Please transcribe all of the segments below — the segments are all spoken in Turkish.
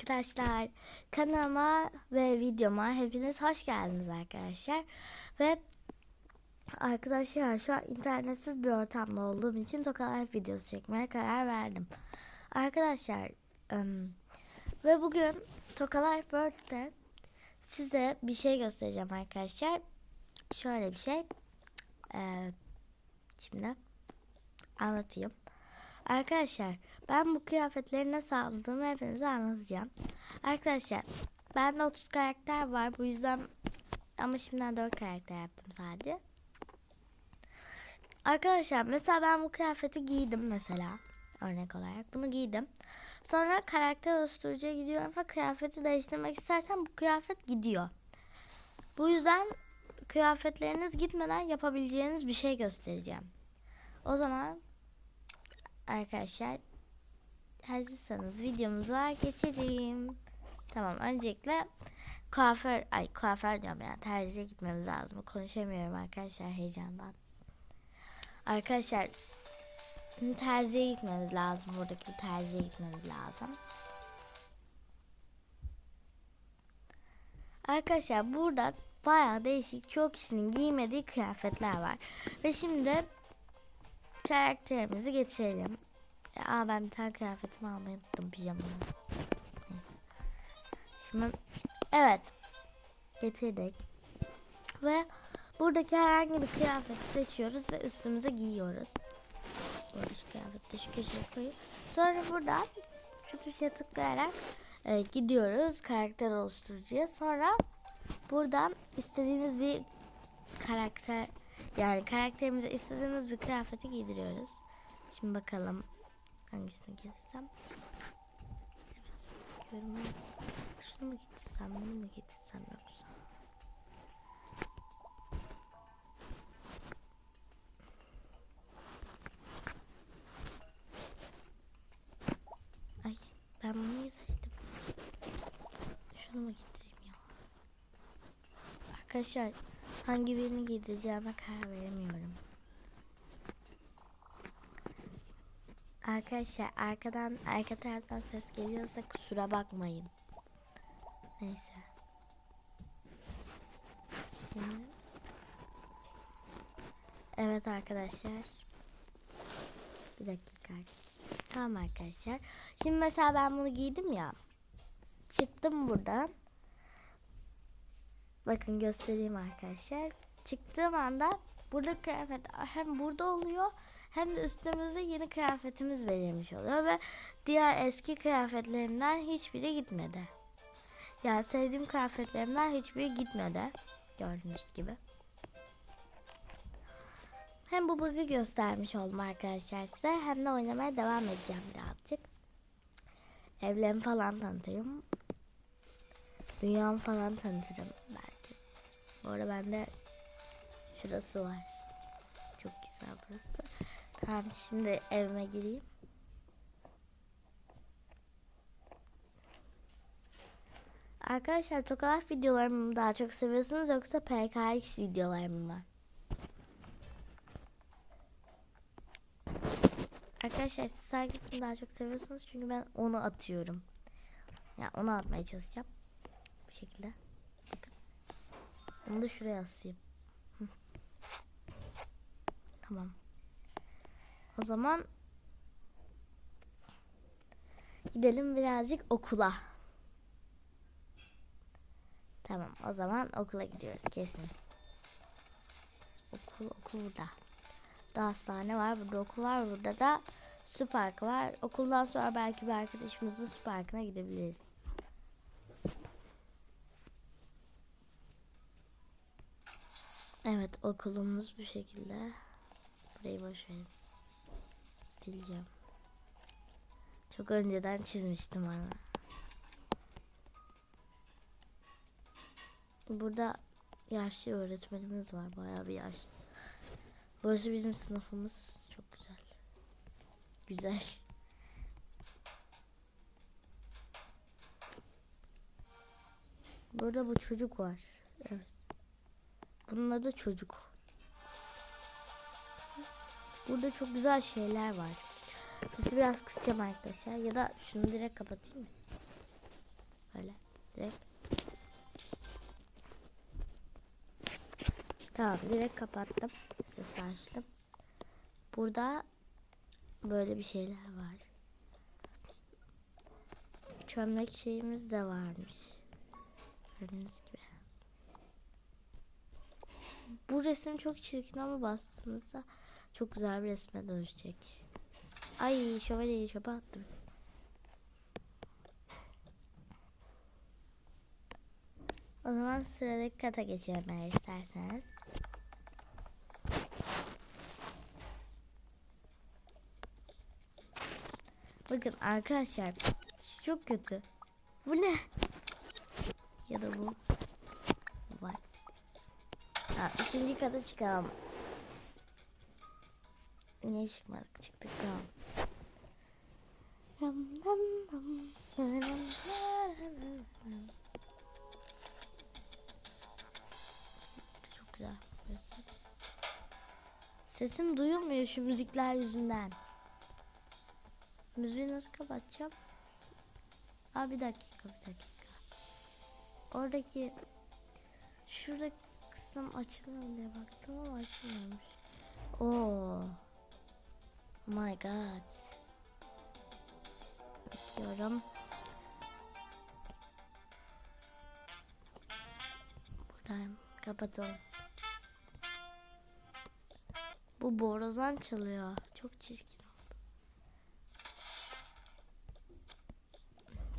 arkadaşlar. Kanalıma ve videoma hepiniz hoş geldiniz arkadaşlar. Ve arkadaşlar şu an internetsiz bir ortamda olduğum için Tokalar videosu çekmeye karar verdim. Arkadaşlar ım, ve bugün Tokalar Birth'te size bir şey göstereceğim arkadaşlar. Şöyle bir şey. Ee, şimdi anlatayım. Arkadaşlar ben bu kıyafetleri nasıl aldığımı hepinize anlatacağım. Arkadaşlar bende 30 karakter var. Bu yüzden ama şimdiden 4 karakter yaptım sadece. Arkadaşlar mesela ben bu kıyafeti giydim mesela. Örnek olarak bunu giydim. Sonra karakter oluşturucuya gidiyorum ve kıyafeti değiştirmek istersen bu kıyafet gidiyor. Bu yüzden kıyafetleriniz gitmeden yapabileceğiniz bir şey göstereceğim. O zaman arkadaşlar hazırsanız videomuza geçelim. Tamam öncelikle kuaför ay kuaför diyorum yani terziye gitmemiz lazım. Konuşamıyorum arkadaşlar heyecandan. Arkadaşlar terziye gitmemiz lazım. Buradaki terziye gitmemiz lazım. Arkadaşlar burada bayağı değişik çok kişinin giymediği kıyafetler var. Ve şimdi karakterimizi getirelim. Aa ben bir tane kıyafetimi almayı unuttum pijamamı. Şimdi evet getirdik. Ve buradaki herhangi bir kıyafeti seçiyoruz ve üstümüze giyiyoruz. Burada şu kıyafeti şu köşeye koyup sonra buradan şu tuşa tıklayarak e, gidiyoruz karakter oluşturucuya. Sonra buradan istediğimiz bir karakter yani karakterimize istediğimiz bir kıyafeti giydiriyoruz. Şimdi bakalım hangisini giydirsem. Evet, bakıyorum. Şunu mu giydirsem, bunu mu giydirsem yoksa. Ay ben bunu seçtim. Şunu mu giydireyim ya? Arkadaşlar hangi birini giydireceğime karar veremiyorum. Arkadaşlar arkadan arka taraftan ses geliyorsa kusura bakmayın. Neyse. Şimdi Evet arkadaşlar. Bir dakika. Tamam arkadaşlar. Şimdi mesela ben bunu giydim ya. Çıktım buradan. Bakın göstereyim arkadaşlar. Çıktığım anda burada kıyafet hem burada oluyor hem de üstümüze yeni kıyafetimiz verilmiş oluyor ve diğer eski kıyafetlerimden hiçbiri gitmedi. Yani sevdiğim kıyafetlerimden hiçbiri gitmedi. Gördüğünüz gibi. Hem bu bug'ı göstermiş oldum arkadaşlar size hem de oynamaya devam edeceğim birazcık. Evlerimi falan tanıtayım. Dünyamı falan tanıtırım belki. Bu arada bende şurası var. Tamam şimdi evime gireyim. Arkadaşlar Tokalaf videolarımı mı daha çok seviyorsunuz yoksa PKX videolarımı mı? Arkadaşlar siz hangisini daha çok seviyorsunuz? Çünkü ben onu atıyorum. Yani onu atmaya çalışacağım. Bu şekilde. Bakın. Onu da şuraya asayım. Tamam. O zaman gidelim birazcık okula. Tamam o zaman okula gidiyoruz kesin. Okul okul burada. Burada hastane var, burada okul var, burada da su parkı var. Okuldan sonra belki bir arkadaşımızın su parkına gidebiliriz. Evet okulumuz bu şekilde. Burayı boş verin. Sileceğim. Çok önceden çizmiştim ama. Burada yaşlı öğretmenimiz var. Bayağı bir yaşlı. Burası bizim sınıfımız. Çok güzel. Güzel. Burada bu çocuk var. Evet. Bunun adı çocuk. Burada çok güzel şeyler var. Sesi biraz kısacağım arkadaşlar. Ya da şunu direkt kapatayım mı? Böyle. Direkt. Tamam direkt kapattım. Sesi açtım. Burada böyle bir şeyler var. Çömlek şeyimiz de varmış. Gördüğünüz gibi. Bu resim çok çirkin ama bastığımızda çok güzel bir resme dönüşecek. Ay şövalyeyi çöpe attım. O zaman sıradaki kata geçelim eğer isterseniz. Bakın arkadaşlar çok kötü. Bu ne? Ya da bu. Var. Ha, üçüncü kata çıkalım. Niye çıkmadık? Çıktık tamam. Çok güzel burası. Sesim duyulmuyor şu müzikler yüzünden. Müziği nasıl kapatacağım? Aa bir dakika bir dakika. Oradaki şuradaki kısım açılıyor mu diye baktım ama açılmamış. Oo. My God. Bekliyorum. Buradan kapatalım. Bu borazan çalıyor. Çok çirkin oldu.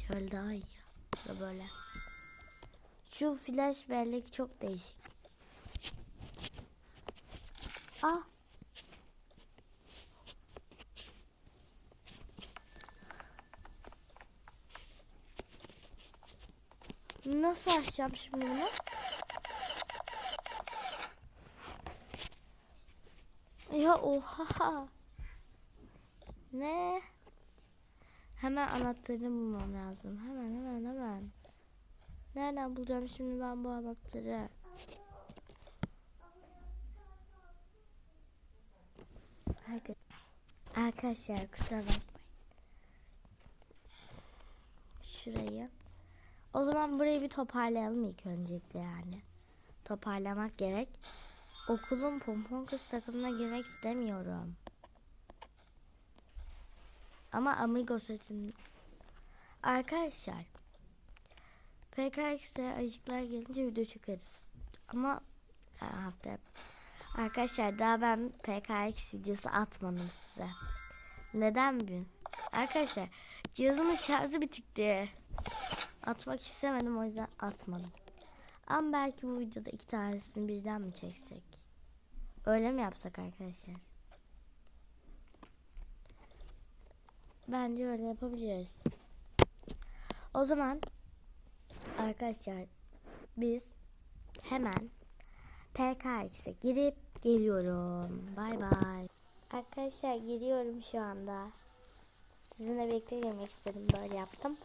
Şöyle daha iyi. Da böyle. Şu flash bellek çok değişik. Ah. Nasıl açacağım şimdi bunu? Ya oha. Ne? Hemen anahtarını bulmam lazım. Hemen hemen hemen. Nereden bulacağım şimdi ben bu anahtarı? Arka- Arkadaşlar kusura bakmayın. Şurayı. O zaman burayı bir toparlayalım ilk öncelikle yani. Toparlamak gerek. Okulun pompon kız takımına girmek istemiyorum. Ama Amigo setin. Arkadaşlar. PKX'e ayıcıklar gelince video çekeriz. Ama ha, hafta Arkadaşlar daha ben PKX videosu atmadım size. Neden bugün? Arkadaşlar cihazımın şarjı bitikti. Atmak istemedim o yüzden atmadım. Ama belki bu videoda iki tanesini birden mi çeksek? Öyle mi yapsak arkadaşlar? Bence öyle yapabiliriz. O zaman arkadaşlar biz hemen PKX'e girip geliyorum. Bay bay. Arkadaşlar giriyorum şu anda. Sizinle birlikte istedim. Böyle yaptım.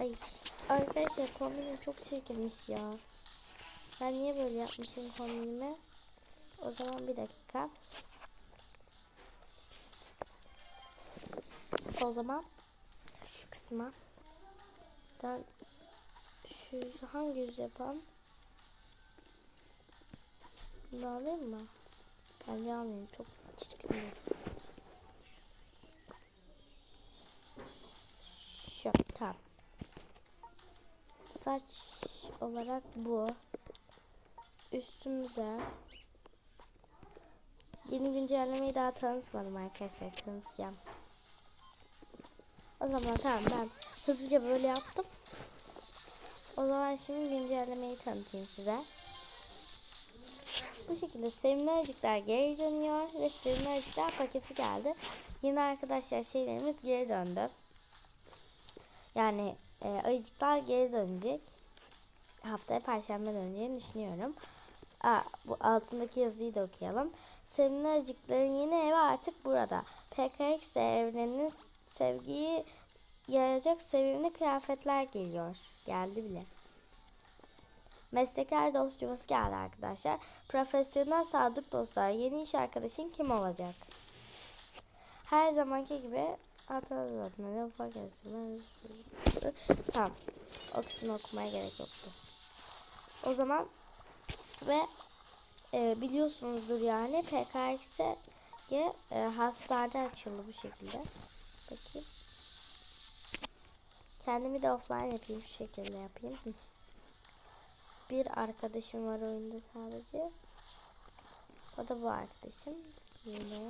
Ay. Arkadaşlar kombinim çok çirkinmiş ya. Ben niye böyle yapmışım kombinimi? O zaman bir dakika. O zaman şu kısma ben şu hangi yüz yapalım? Bunu alayım mı? Bence almayayım. Çok çirkin olur. Şu tamam. Saç olarak bu. Üstümüze yeni güncellemeyi daha tanıtmadım arkadaşlar. Tanıtacağım. O zaman tamam ben hızlıca böyle yaptım. O zaman şimdi güncellemeyi tanıtayım size. Bu şekilde sevimli ayıcıklar geri dönüyor ve sevimli ayıcıklar paketi geldi. Yine arkadaşlar şeylerimiz geri döndü. Yani e, ayıcıklar geri dönecek. Haftaya perşembe döneceğini düşünüyorum. Aa, bu altındaki yazıyı da okuyalım. Sevimli ayıcıkların yeni evi artık burada. PKX evreninin sevgiyi yayacak sevimli kıyafetler geliyor. Geldi bile. Meslekler dost yuvası geldi arkadaşlar. Profesyonel sadık dostlar. Yeni iş arkadaşın kim olacak? Her zamanki gibi hatırlatmaları ufak yazılar. Tamam. O kısmını okumaya gerek yoktu. O zaman ve e, biliyorsunuzdur yani PKX'e e, hastane açıldı bu şekilde. Bakayım. Kendimi de offline yapayım şu şekilde yapayım. Bir arkadaşım var oyunda sadece. O da bu arkadaşım. Yine.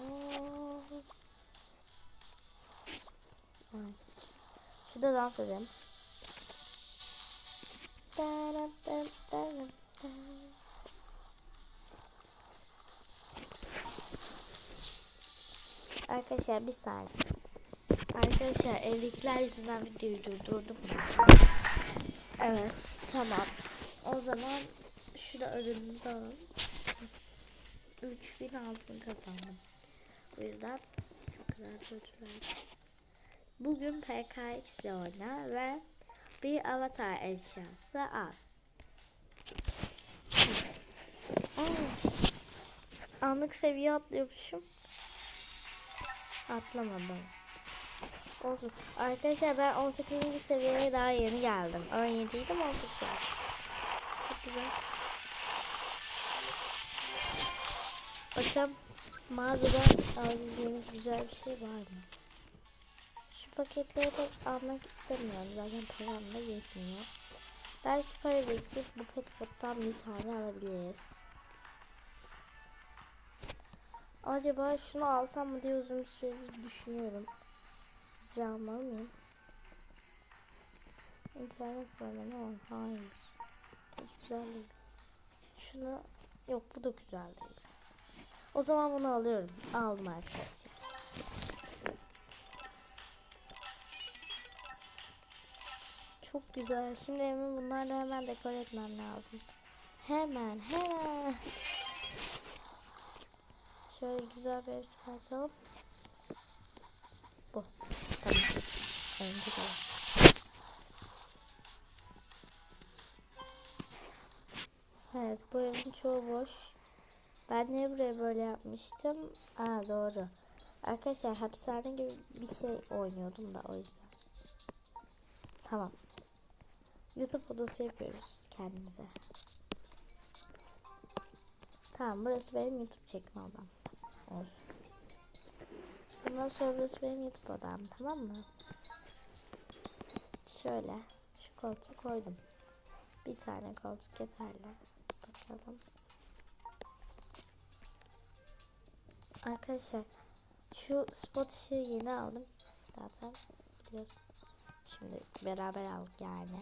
Şurada dans edelim. Arkadaşlar bir saniye. Arkadaşlar evdekiler yüzünden videoyu durdurdum. Evet tamam. O zaman şurada ödülümüzü alalım. 3000 altın kazandım. O yüzden çok güzel bir ödül. Bugün PKX ile oyna ve bir avatar eşyası al. Anlık seviye atlıyormuşum. Atlamadım. Olsun. Arkadaşlar ben 18. seviyeye daha yeni geldim. 17 idim 18 oldu. Çok güzel. Bakalım mağazada alabileceğimiz güzel bir şey var mı? Paketleri pek almak istemiyorum. Zaten param da yetmiyor. Belki para biriktirip bu petpottan bir tane alabiliriz. Acaba şunu alsam mı diye uzun süredir düşünüyorum. Size almalı mıyım? İnternet ne var? Hayır. Hiç güzel değil. Şunu yok bu da güzel değil. O zaman bunu alıyorum. Aldım arkadaşlar. Çok güzel. Şimdi evimi bunlarla hemen dekor etmem lazım. Hemen hemen. Şöyle güzel bir ev çıkartalım. Bu. Tamam. Önce de. Evet bu evin çoğu boş. Ben niye buraya böyle yapmıştım? Aa doğru. Arkadaşlar hapishane gibi bir şey oynuyordum da o yüzden. Tamam. YouTube odası yapıyoruz kendimize. Tamam burası benim YouTube çekme odam. Olsun. Bundan sonra burası benim YouTube odam tamam mı? Şöyle şu koltuğu koydum. Bir tane koltuk yeterli. Bakalım. Arkadaşlar şu spot ışığı yeni aldım. Zaten biliyorsun. Şimdi beraber aldık yani.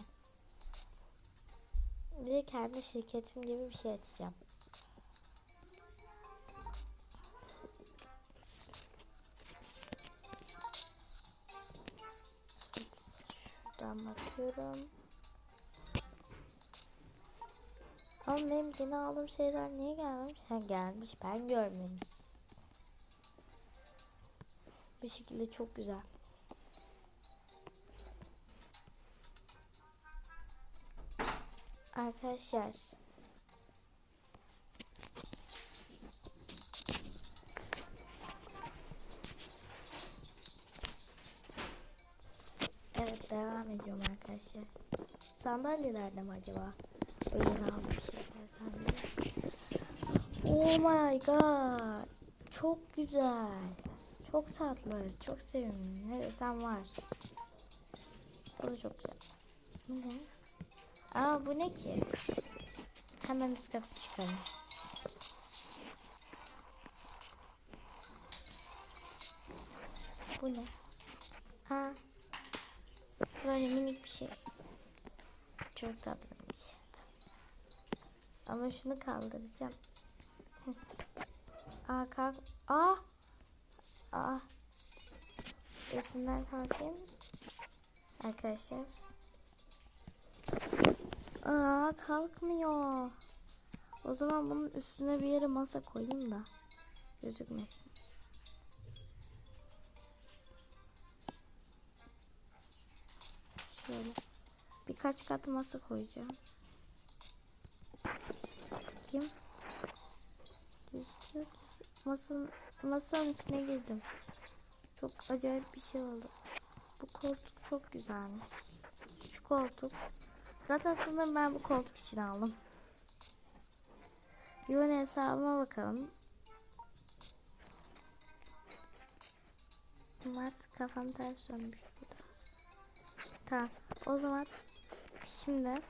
De kendi şirketim gibi bir şey açacağım. Şuradan bakıyorum. Ama benim yeni aldığım şeyler niye gelmemiş? Ha gelmiş. Ben görmemiş. Bir şekilde çok güzel. Arkadaşlar. Evet devam ediyorum arkadaşlar. Sandalyelerde mi acaba? Öyle aldım şeylerden de. Oh my god. Çok güzel. Çok tatlı. Çok sevimli. Ne desem var. O da çok güzel. Ne? Aa bu ne ki? Hemen üst katı çıkalım. Bu ne? Ha. Böyle minik bir şey. Çok tatlıymış. Ama şunu kaldıracağım. Aa kalk. Aa. Aa. Üstünden kalkayım. Arkadaşlar. Aa kalkmıyor. O zaman bunun üstüne bir yere masa koyayım da gözükmesin. Şöyle birkaç kat masa koyacağım. Bakayım. Gözüküyor. Masanın, masanın içine girdim. Çok acayip bir şey oldu. Bu koltuk çok güzelmiş. Şu koltuk Zaten sanırım ben bu koltuk için aldım. Yone hesabıma bakalım. Mert kafam ters dönmüş burada. Tamam. O zaman şimdi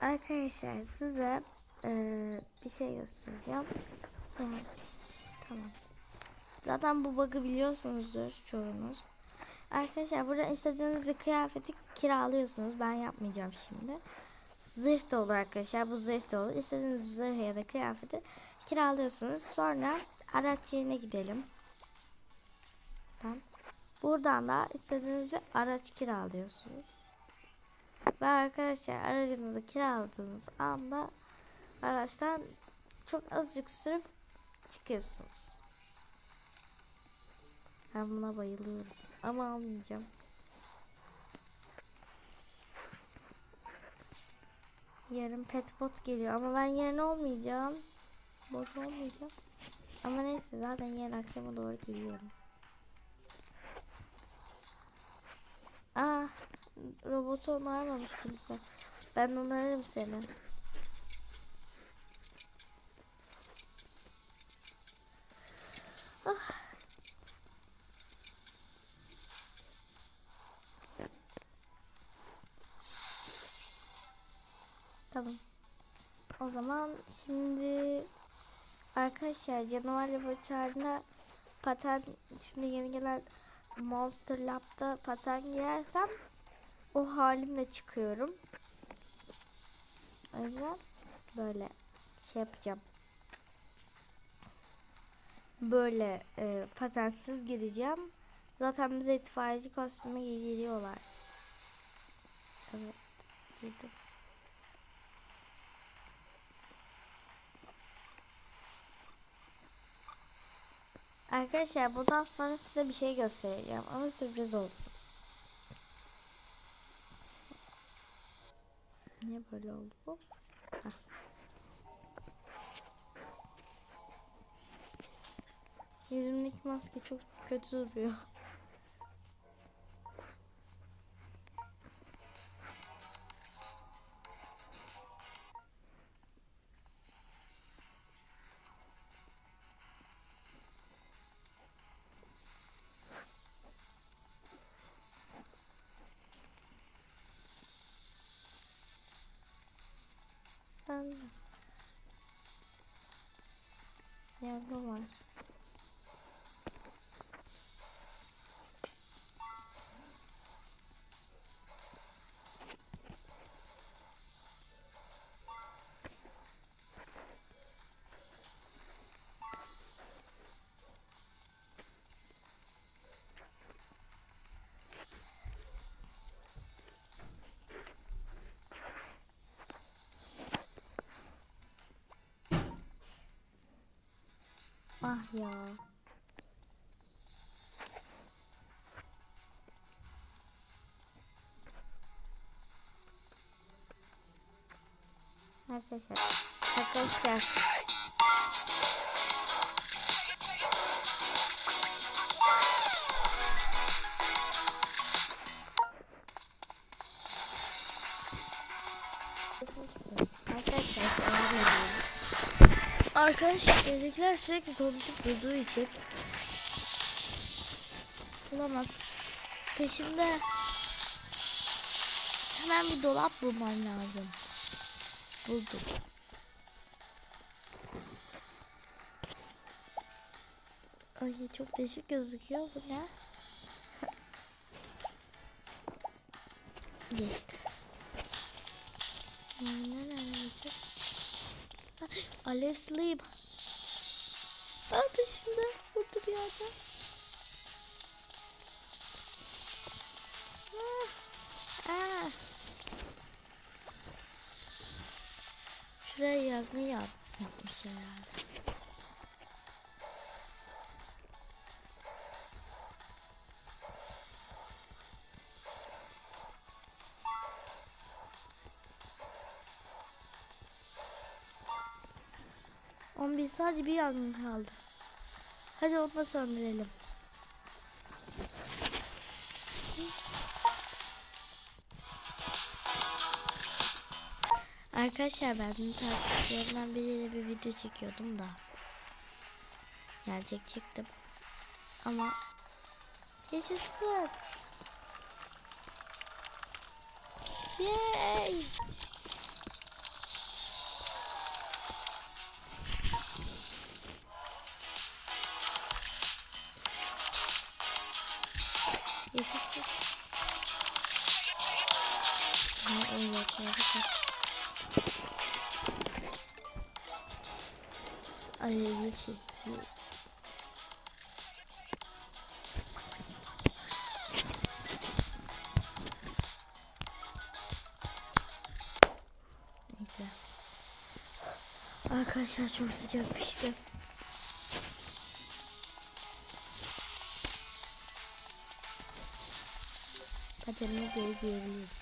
arkadaşlar size eee, bir şey göstereceğim. Yani, tamam. Zaten bu bug'ı biliyorsunuzdur çoğunuz. Arkadaşlar burada istediğiniz bir kıyafeti kiralıyorsunuz. Ben yapmayacağım şimdi. Zırh da olur arkadaşlar. Bu zırh da olur. İstediğiniz zırh ya da kıyafeti kiralıyorsunuz. Sonra araç yerine gidelim. Ben. Buradan da istediğiniz bir araç kiralıyorsunuz. Ve arkadaşlar aracınızı kiraladığınız anda araçtan çok azıcık sürüp çıkıyorsunuz. Ben buna bayılıyorum. Ama almayacağım. Yarın pet bot geliyor ama ben yarın olmayacağım. Bot olmayacağım. Ama neyse zaten yarın akşama doğru geliyorum. Aa, robotu onarmamış kimse. Ben onarırım seni. Ah. Zaman şimdi arkadaşlar canavar laboratuvarına paten şimdi yeni gelen Monster Lab'da paten giyersem o halimle çıkıyorum. O yüzden böyle şey yapacağım. Böyle e, patensiz gireceğim. Zaten bize itfaiyeci kostümü giydiriyorlar. Evet. Giydim. Arkadaşlar bundan sonra size bir şey göstereceğim ama sürpriz olsun. Niye böyle oldu bu? Hah. Yüzümdeki maske çok kötü duruyor. Ah ya. Arkadaşlar. Arkadaşlar. Arkadaşlar evdekiler sürekli konuşup durduğu için bulamaz. Peşimde hemen bir dolap bulmam lazım. Buldum. Ay çok değişik gözüküyor bu ne? Nereden olacak? Alev Sleep. Aa peşimde. Burada bir yerde. Aa. Aa. Şuraya yangın yap yapmış herhalde. Sadece bir yangın kaldı. Hadi onu söndürelim. Arkadaşlar ben takipçilerimden biriyle bir video çekiyordum da. Yani çekecektim. Ama yaşasın. Yay! Ay yeşil. Neyse. Arkadaşlar çok sıcak pişti. Patenimi geri giyebilirim.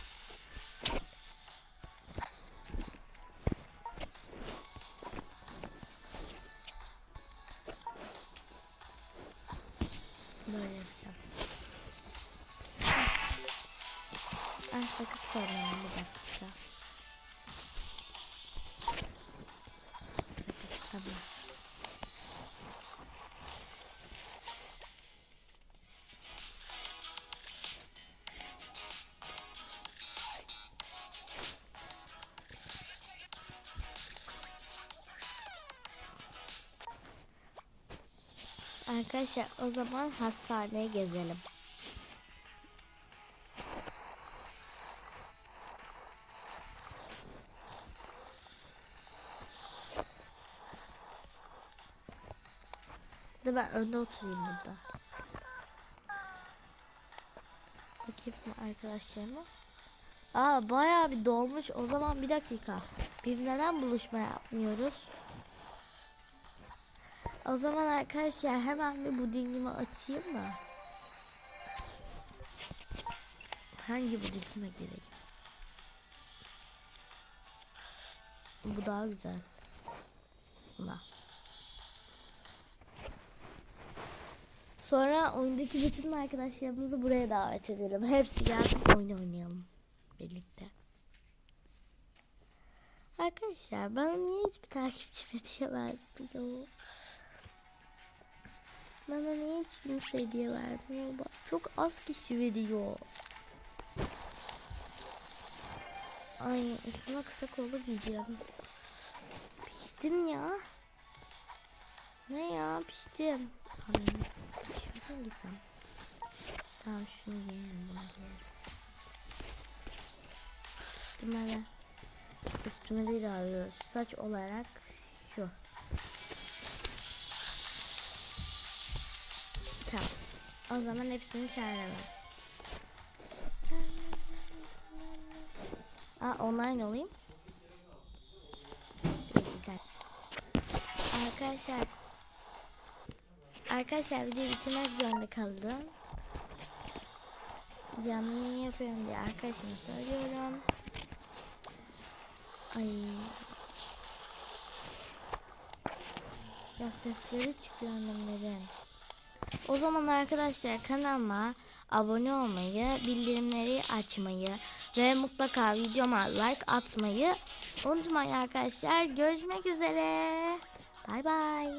Arkadaşlar o zaman hastaneye gezelim. De ben önde oturayım burada. Bakayım arkadaşlarıma. Aa bayağı bir dolmuş. O zaman bir dakika. Biz neden buluşma yapmıyoruz? O zaman arkadaşlar hemen bir budingimi açayım da. Hangi budingime gireyim? Bu daha güzel. Buna. Sonra oyundaki bütün arkadaşlarımızı buraya davet edelim. Hepsi gelsin oyun oynayalım birlikte. Arkadaşlar bana niye hiçbir takipçi hediye vermiyor? Bana niye hiç kimse hediye vermiyor? Bak, çok az kişi veriyor. Ay üstüme kısa kollu giyeceğim. Piştim ya. Ne ya piştim. Ay, şunu giysem? Tamam şunu giyelim. bunu giyelim. De üstüme değil alıyoruz. Saç olarak Tamam. O zaman hepsini çağıralım. Aa online olayım. Dakika. Arkadaşlar. Arkadaşlar videoyu bitirmek zorunda kaldım. Canlı yayın yapıyorum diye arkadaşıma söylüyorum. Ay. Ya sesleri çıkıyor annemlerin. O zaman arkadaşlar kanalıma abone olmayı, bildirimleri açmayı ve mutlaka videoma like atmayı unutmayın arkadaşlar. Görüşmek üzere. Bay bay.